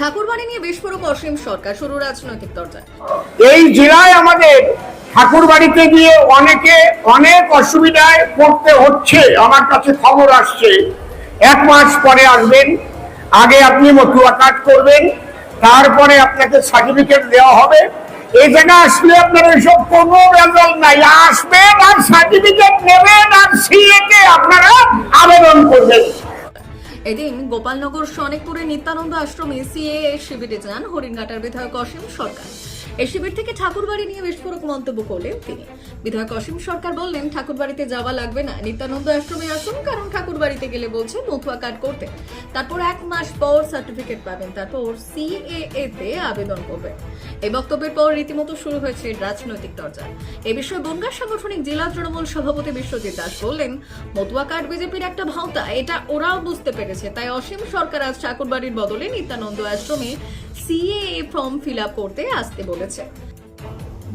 ঠাকুরবাড়ি নিয়ে বিস্ফোরক অসীম সরকার, শুরু রাজনৈতিক দরজায়। এই জেলায় আমাদের ঠাকুরবাড়িতে গিয়ে অনেকে অনেক অসুবিধায় পড়তে হচ্ছে, আমার কাছে খবর আসছে। এক মাস পরে আসবেন, আগে আপনি মতুয়া কাট করবেন, তারপরে আপনাকে সার্টিফিকেট দেওয়া হবে। এই জায়গায় আসলে আপনার এইসব কোনো রেজাল্ট নাই, আসবেন আর সার্টিফিকেট নেবেন আর সিএ কে আপনারা এদিন গোপালনগর সনেকপুরে নিত্যানন্দ আশ্রমে সিএ শিবিরে যান হরিণঘাটার বিধায়ক অসীম সরকার। এই শিবির থেকে ঠাকুরবাড়ি নিয়ে বিস্ফোরক মন্তব্য করলেন তিনি। বিধায়ক অসীম সরকার বললেন, ঠাকুরবাড়িতে যাওয়া লাগবে না। নিত্যানন্দ আশ্রমে আসুন, কারণ ঠাকুরবাড়িতে গেলে বলছে মথুয়া কার্ড করতে। তারপর এক মাস পর সার্টিফিকেট পাবেন, তারপর সিএএ তে আবেদন করবেন। এই বক্তব্যের পর রীতিমতো শুরু হয়েছে রাজনৈতিক দরজা এ বিষয়ে বনগাঁ সাংগঠনিক জেলা তৃণমূল সভাপতি বিশ্বজিৎ দাস বললেন মতুয়া কার্ড বিজেপির একটা ভাওতা, এটা ওরাও বুঝতে পেরেছে। তাই অসীম সরকার আজ ঠাকুরবাড়ির বদলে নিত্যানন্দ আশ্রমে সিএএ ফর্ম ফিল আপ করতে আসতে বলেছে।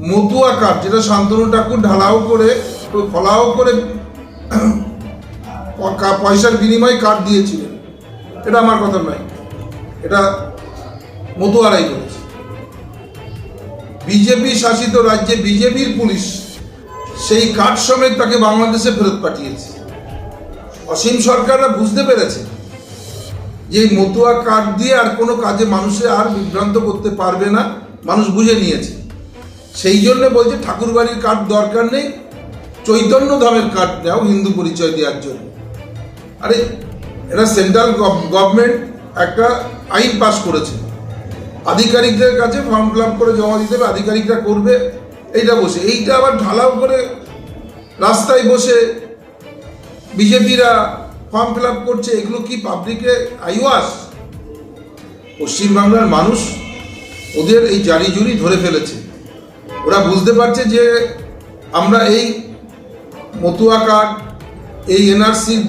মতুয়া কাঠ, যেটা শান্তনু ঠাকুর ঢালাও করে, ফলাও করে পয়সার বিনিময়ে কাঠ দিয়েছিলেন। এটা আমার কথা নয়। এটা মতুয়ারাই করেছে। বিজেপি শাসিত রাজ্যে বিজেপির পুলিশ সেই কাঠ সমেত তাকে বাংলাদেশে ফেরত পাঠিয়েছে। অসীম সরকাররা বুঝতে পেরেছে যে মতুয়া কাঠ দিয়ে আর কোনো কাজে মানুষে আর বিভ্রান্ত করতে পারবে না, মানুষ বুঝে নিয়েছে। সেই জন্য বলছে ঠাকুরবাড়ির কার্ড দরকার নেই, চৈতন্য ধামের কার্ড নেও হিন্দু পরিচয় দেওয়ার জন্য। আরে এরা সেন্ট্রাল গভর্নমেন্ট একটা আইন পাস করেছে। আধিকারিকদের কাছে ফর্ম ফিল আপ করে জমা দিতে হবে, আধিকারিকরা করবে, এইটা বসে। এইটা আবার ঢালাও করে রাস্তায় বসে বিজেপিরা ফর্ম ফিল আপ করছে, এগুলো কি পাবলিকে আইওয়াস পশ্চিমবাংলার মানুষ ওদের এই জারি জুরি ধরে ফেলেছে। ওরা বুঝতে পারছে যে আমরা এই মতুয়া কার্ড, এই এনআরসির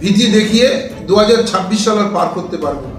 ভীতি দেখিয়ে দু হাজার ছাব্বিশ সাল আর পার করতে পারব না।